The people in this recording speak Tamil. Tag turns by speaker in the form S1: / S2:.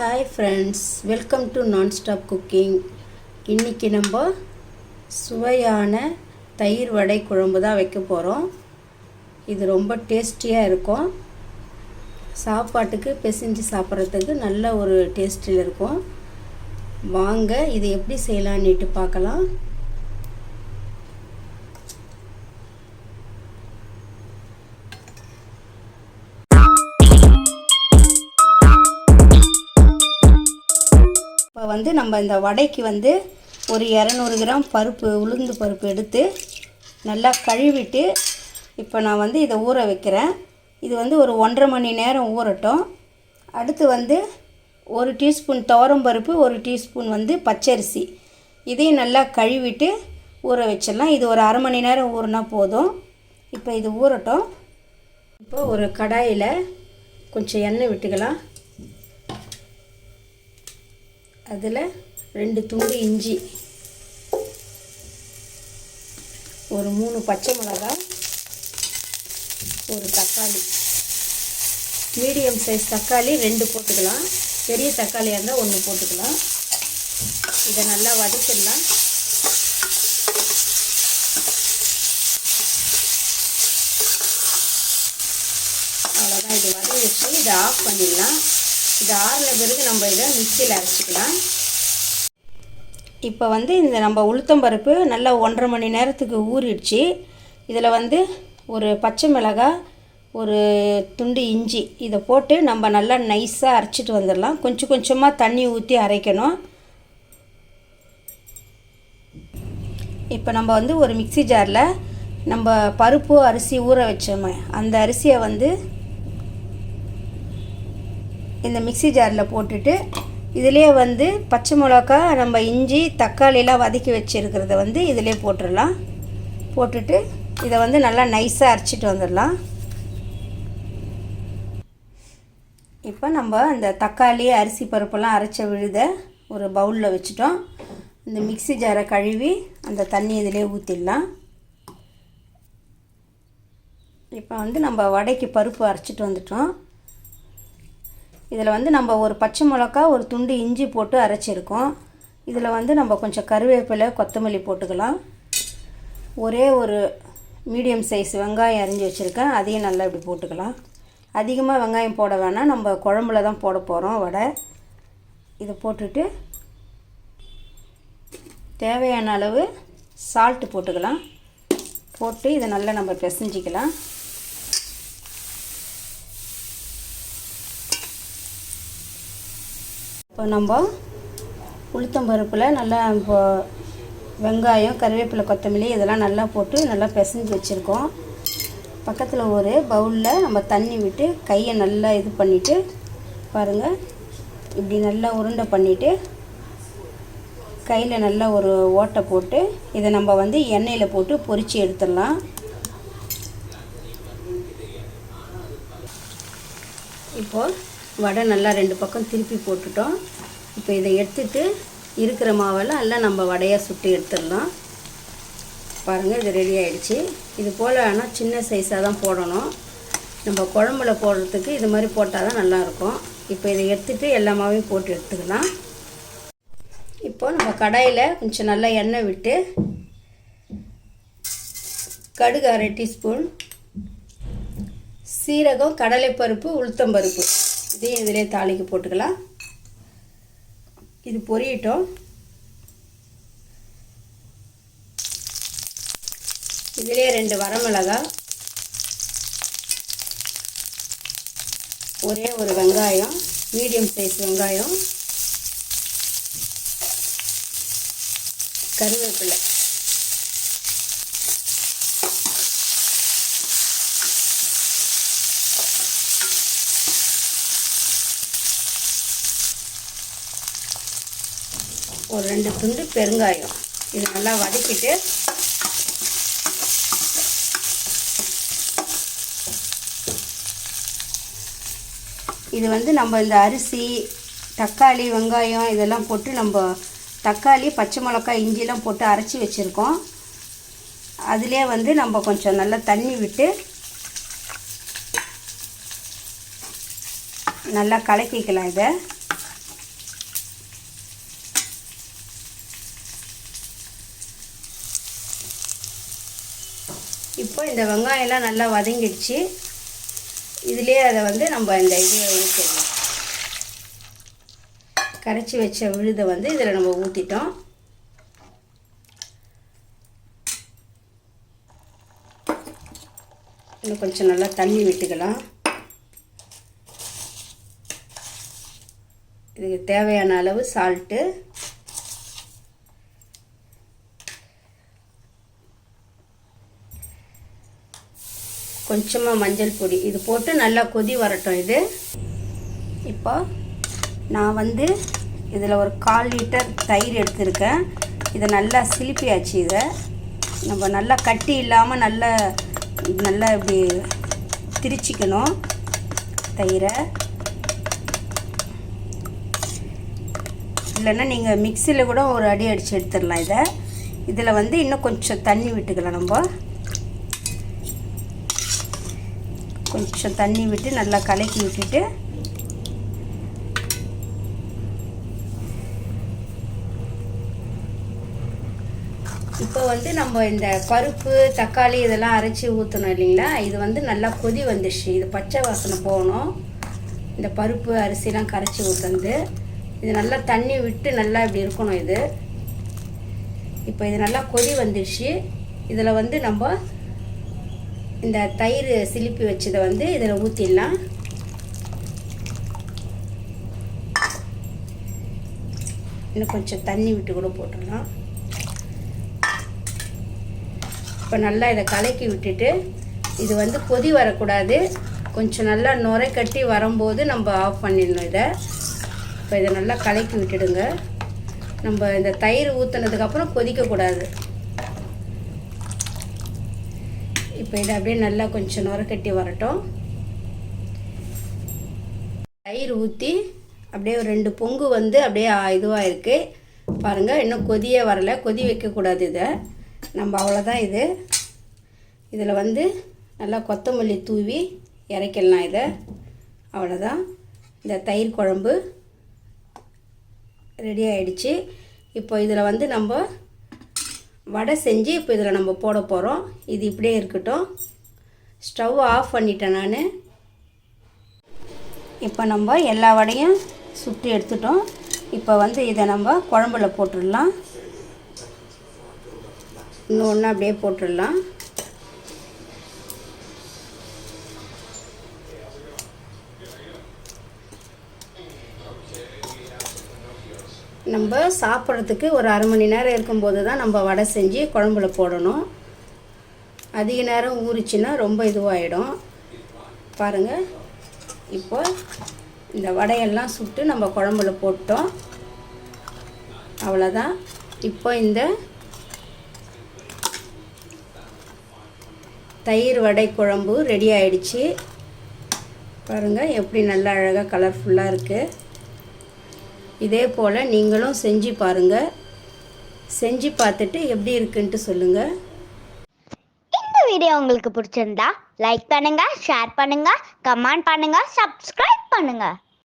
S1: Hi friends welcome to non stop cooking இன்றைக்கி நம்ம சுவையான தயிர் வடை குழம்பு தான் வைக்க போகிறோம் இது ரொம்ப டேஸ்டியாக இருக்கும். சாப்பாட்டுக்கு பிசைஞ்சு சாப்பிட்றதுக்கு நல்ல ஒரு டேஸ்டில் இருக்கும். வாங்க இது எப்படி செய்யலான்னுட்டு பார்க்கலாம். இப்போ வந்து நம்ம இந்த வடைக்கு வந்து ஒரு இரநூறு கிராம் பருப்பு உளுந்து பருப்பு எடுத்து நல்லா கழுவிட்டு இப்போ நான் வந்து இதை ஊற வைக்கிறேன். இது வந்து ஒரு ஒன்றரை மணி நேரம் ஊறட்டும். அடுத்து வந்து ஒரு டீஸ்பூன் துவரம் பருப்பு ஒரு டீஸ்பூன் வந்து பச்சரிசி. இதையும் நல்லா கழுவிட்டு ஊற வச்சிடலாம். இது ஒரு அரை மணி நேரம் ஊறினா போதும். இப்போ இது ஊறட்டும். இப்போ ஒரு கடாயில் கொஞ்சம் எண்ணெய் விட்டுக்கலாம். அதில் ரெண்டு துண்டு இஞ்சி ஒரு மூணு பச்சை மிளகாய் ஒரு தக்காளி. மீடியம் சைஸ் தக்காளி ரெண்டு போட்டுக்கலாம். பெரிய தக்காளியாக இருந்தால் ஒன்று போட்டுக்கலாம். இதை நல்லா வதக்கிடலாம். அவ்வளோதான் இது வதங்கிடுச்சு. இதை ஆஃப் பண்ணிடலாம். இது ஆறின பிறகு நம்ம இதை மிக்சியில் அரைச்சிக்கலாம். இப்போ வந்து இந்த நம்ம உளுத்தம்பருப்பு நல்லா ஒன்றரை மணி நேரத்துக்கு ஊறிடுச்சு. இதில் வந்து ஒரு பச்சை மிளகாய் ஒரு துண்டு இஞ்சி இதை போட்டு நம்ம நல்லா நைஸாக அரைச்சிட்டு வந்துடலாம். கொஞ்சம் கொஞ்சமாக தண்ணி ஊற்றி அரைக்கணும். இப்போ நம்ம வந்து ஒரு மிக்சி ஜாரில் நம்ம பருப்பு அரிசி ஊற வச்சோமே அந்த அரிசியை வந்து இந்த மிக்சி ஜாரில் போட்டுட்டு இதிலே வந்து பச்சை மிளகா நம்ம இஞ்சி தக்காளிலாம் வதக்கி வச்சுருக்கிறத வந்து இதிலே போட்டுடலாம் போட்டுட்டு இதை வந்து நல்லா நைஸாக அரைச்சிட்டு வந்துடலாம். இப்போ நம்ம அந்த தக்காளி அரிசி பருப்பெல்லாம் அரைச்ச விழுத ஒரு பவுலில் வச்சுட்டோம். இந்த மிக்சி ஜாரை கழுவி அந்த தண்ணி இதிலே ஊற்றிடலாம் இப்போ வந்து நம்ம வடைக்கு பருப்பு அரைச்சிட்டு வந்துட்டோம். இதில் வந்து நம்ம ஒரு பச்சை மிளகா ஒரு துண்டு இஞ்சி போட்டு அரைச்சிருக்கோம். இதில் வந்து நம்ம கொஞ்சம் கருவேப்பிலை கொத்தமல்லி போட்டுக்கலாம். ஒரே ஒரு மீடியம் சைஸ் வெங்காயம் அரிஞ்சு வச்சுருக்கேன். அதையும் நல்லா இப்படி போட்டுக்கலாம். அதிகமாக வெங்காயம் போட வேணாம். நம்ம குழம்புல தான் போட போகிறோம் வடை. இதை போட்டுட்டு தேவையான அளவு சால்ட்டு போட்டுக்கலாம். போட்டு இதை நல்லா நம்ம பிசைஞ்சிக்கலாம். இப்போ நம்ம உளுத்தம் பருப்பில் நல்லா இப்போ வெங்காயம் கருவேப்பிலை கொத்தமல்லி இதெல்லாம் நல்லா போட்டு நல்லா பிசைஞ்சு வச்சுருக்கோம். பக்கத்தில் ஒரு பவுலில் நம்ம தண்ணி விட்டு கையை நல்லா இது பண்ணிவிட்டு பாருங்கள் இப்படி நல்லா உருண்டை பண்ணிவிட்டு கையில் நல்லா ஒரு ஓட்டை போட்டு இதை நம்ம வந்து எண்ணெயில் போட்டு பொரித்து எடுத்துடலாம். இப்போது வடை நல்லா ரெண்டு பக்கம் திருப்பி போட்டுட்டோம். இப்போ இதை எடுத்துட்டு இருக்கிற மாவெல்லாம் எல்லாம் நம்ம வடையாக சுட்டு எடுத்துடலாம். பாருங்கள் இது ரெடி ஆகிடுச்சு இது போல் ஆனால் சின்ன சைஸாக தான் போடணும். நம்ம குழம்புல போடுறதுக்கு இது மாதிரி போட்டால் தான் நல்லாயிருக்கும். இப்போ இதை எடுத்துட்டு எல்லா மாவையும் போட்டு எடுத்துக்கலாம். இப்போ நம்ம கடாயில் கொஞ்சம் நல்லா எண்ணெய் விட்டு கடுகு அரை டீஸ்பூன் சீரகம் கடலைப்பருப்பு உளுத்தம்பருப்பு இதையும் இதிலே தாளிக்கு போட்டுக்கலாம். இது பொரியட்டும். இதிலே ரெண்டு வரமிளகா ஒரே ஒரு வெங்காயம் மீடியம் சைஸ் வெங்காயம். கருவேப்பிலை. ஒரு ரெண்டு துண்டு பெருங்காயம். இது நல்லா வதக்கிட்டு இது வந்து நம்ம இந்த அரிசி தக்காளி வெங்காயம் இதெல்லாம் போட்டு நம்ம தக்காளி பச்சை மிளகாய் இஞ்சிலாம் போட்டு அரைச்சி வச்சுருக்கோம். அதிலே வந்து நம்ம கொஞ்சம் நல்லா தண்ணி விட்டு நல்லா கலக்கிக்கலாம் இதை. இந்த வெங்காயம்லாம் நல்லா வதங்கிடுச்சு. இதுலேயே அதை வந்து நம்ம இந்த இது ஊற்றிடலாம் கரைச்சி வச்ச விழுதை வந்து இதில் நம்ம ஊற்றிட்டோம் இன்னும் கொஞ்சம் நல்லா தண்ணி விட்டுக்கலாம். இதுக்கு தேவையான அளவு சால்ட்டு கொஞ்சமாக மஞ்சள் பொடி. இது போட்டு நல்லா கொதி வரட்டும் இது. இப்போ நான் வந்து இதில் ஒரு கால் லிட்டர் தயிர் எடுத்திருக்கேன். இதை நல்லா சிலிப்பியாச்சு இதை. நம்ம நல்லா கட்டி இல்லாமல் நல்லா நல்லா இப்படி திரிச்சிக்கணும் தயிரை. இல்லைன்னா நீங்கள் மிக்சியில் கூட ஒரு அடி அடித்து எடுத்துடலாம் இதை. இதில் வந்து இன்னும் கொஞ்சம் தண்ணி விட்டுக்கலாம் நம்ம. கொஞ்சம் தண்ணி விட்டு நல்லா கலக்கி விட்டுட்டு இப்போ வந்து நம்ம இந்த பருப்பு தக்காளி இதெல்லாம் அரைச்சி ஊற்றணும் இல்லைங்களா? இது வந்து நல்லா கொதி வந்துடுச்சு இது பச்சை வாசனை போகணும். இந்த பருப்பு அரிசிலாம் கரைச்சி ஊற்றந்து இது நல்லா தண்ணி விட்டு நல்லா இப்படி இருக்கணும் இது. இப்போ இது நல்லா கொதி வந்துடுச்சு இதில் வந்து நம்ம இந்த தயிர் சிலிப்பி வச்சதை வந்து இதில் ஊற்றிடலாம் இன்னும் கொஞ்சம் தண்ணி விட்டு கூட போட்டுடலாம். இப்போ நல்லா இதை கலக்கி விட்டுட்டு இது வந்து கொதி வரக்கூடாது. கொஞ்சம் நல்லா நுரை கட்டி வரும்போது நம்ம ஆஃப் பண்ணிடணும் இதை. இப்போ இதை நல்லா கலக்கி விட்டுடுங்க. நம்ம இந்த தயிர் ஊற்றுனதுக்கப்புறம் கொதிக்கக்கூடாது. இப்போ இதை அப்படியே நல்லா கொஞ்சம் நுரக்கட்டி வரட்டும். தயிர் ஊற்றி அப்படியே ஒரு ரெண்டு பொங்கு வந்து அப்படியே இதுவாக இருக்குது பாருங்கள் இன்னும் கொதியே வரல. கொதி வைக்கக்கூடாது இதை. நம்ம அவ்வளோதான் இது. இதில் வந்து நல்லா கொத்தமல்லி தூவி இறக்கிடலாம் இதை. அவ்வளோதான் இந்த தயிர் குழம்பு ரெடி ஆயிடுச்சு. இப்போ இதில் வந்து நம்ம வடை செஞ்சு இப்போ இதில் நம்ம போட போகிறோம் இது இப்படியே இருக்கட்டும். ஸ்டவ் ஆஃப் பண்ணிட்டேன் நான். இப்போ நம்ம எல்லா வடையும் சுட்டு எடுத்துட்டோம். இப்போ வந்து இதை நம்ம குழம்புல போட்டுடலாம். இன்னொன்று அப்படியே போட்டுடலாம். நம்ம சாப்பிட்றதுக்கு ஒரு அரை மணி நேரம் இருக்கும்போது தான் நம்ம வடை செஞ்சு குழம்புல போடணும். அதிக நேரம் ஊறிச்சின்னா ரொம்ப இதுவாகிடும் பாருங்கள் இப்போ இந்த வடையெல்லாம் சுட்டு நம்ம குழம்புல போட்டோம். அவ்வளோதான். இப்போ இந்த தயிர் வடை குழம்பு ரெடி ஆயிடுச்சு. பாருங்கள் எப்படி நல்லா அழகாக கலர்ஃபுல்லாக இருக்குது இதே போல் நீங்களும் செஞ்சு பாருங்கள் செஞ்சு பார்த்துட்டு எப்படி இருக்குன்ட்டு சொல்லுங்கள்
S2: இந்த வீடியோ உங்களுக்கு பிடிச்சிருந்தா லைக் பண்ணுங்கள் ஷேர் பண்ணுங்கள் கமெண்ட் பண்ணுங்கள் சப்ஸ்கிரைப் பண்ணுங்கள்